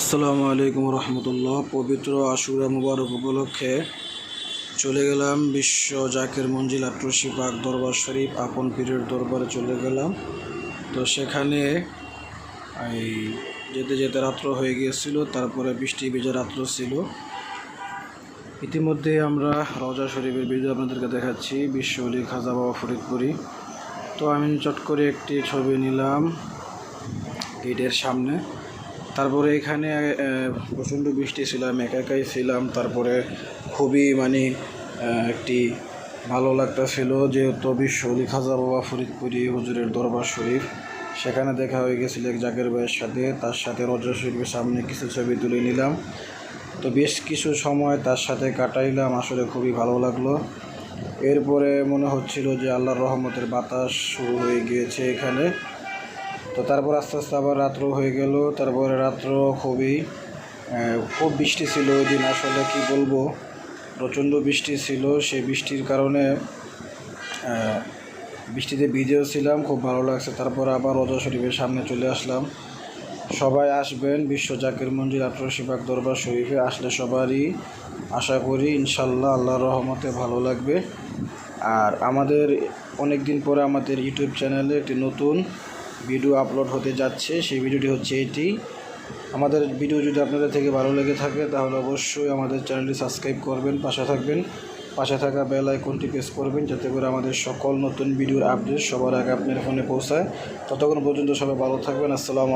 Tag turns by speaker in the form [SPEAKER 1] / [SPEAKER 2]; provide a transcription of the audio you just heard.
[SPEAKER 1] আসসালামু আলাইকুম রহমতুল্লাহ, পবিত্র আশুরা মুবারক উপলক্ষে চলে গেলাম বিশ্ব জাকের মঞ্জিল আটরশি পাক দরবার শরীফ, আপন পীরের দরবারে চলে গেলাম। তো সেখানে এই যেতে যেতে রাত্র হয়ে গিয়েছিল, তারপরে বৃষ্টি ভেজা রাত্র ছিল। ইতিমধ্যে আমরা রজা শরীফের ভিডিও আপনাদেরকে দেখাচ্ছি, বিশ্ব অলি খাজা বাবা ফরিদপুরি। তো আমি চট করে একটি ছবি নিলাম, গেটের সামনে। তারপরে এখানে প্রচণ্ড বৃষ্টি ছিলাম একা একাই ছিলাম। তারপরে খুবই মানে একটি ভালো লাগতেছিল যেহেতু বিশ্ব অলি খাজা বাবা ফরিদপুরি হুজুরের দরবার শরীফ। সেখানে দেখা হয়ে গেছিল এক জাকের ভাইয়ের সাথে, তার সাথে রজা শরীফের সামনে কিছু ছবি তুলে নিলাম। তো বেশ কিছু সময় তার সাথে কাটাইলাম, আসলে খুবই ভালো লাগল। এরপরে মনে হচ্ছিল যে আল্লাহর রহমতের বাতাস শুরু হয়ে গিয়েছে এখানে। তো তারপর আস্তে আস্তে আবার রাত্র হয়ে গেল। তারপরে রাত্র খুবই খুব বৃষ্টি ছিল ওই দিন। আসলে কি বলব, প্রচণ্ড বৃষ্টি ছিল। সেই বৃষ্টির কারণে বৃষ্টিতে ভিজেও ছিলাম, খুব ভালো লাগছে। তারপর আবার রজা শরীফের সামনে চলে আসলাম। সবাই আসবেন, বিশ্ব জাকির মঞ্জিল আঠারোশি বাগ দরবার শরীফে আসলে সবারই আশা করি ইনশাল্লাহ আল্লাহর রহমতে ভালো লাগবে। আর আমাদের অনেক দিন পরে আমাদের ইউটিউব চ্যানেলে একটি নতুন ভিডিও আপলোড হতে যাচ্ছে, সেই ভিডিওটি হচ্ছে এটি। আমাদের ভিডিও যদি আপনাদের থেকে ভালো লেগে থাকে, তাহলে অবশ্যই আমাদের চ্যানেলটি সাবস্ক্রাইব করবেন, পাশে থাকবেন। পাশে থাকা বেল আইকনটি প্রেস করবেন, যাতে করে আমাদের সকল নতুন ভিডিওর আপডেট সবার আগে আপনার ফোনে পৌঁছায়। ততক্ষণ পর্যন্ত সবাই ভালো থাকবেন, আসসালামু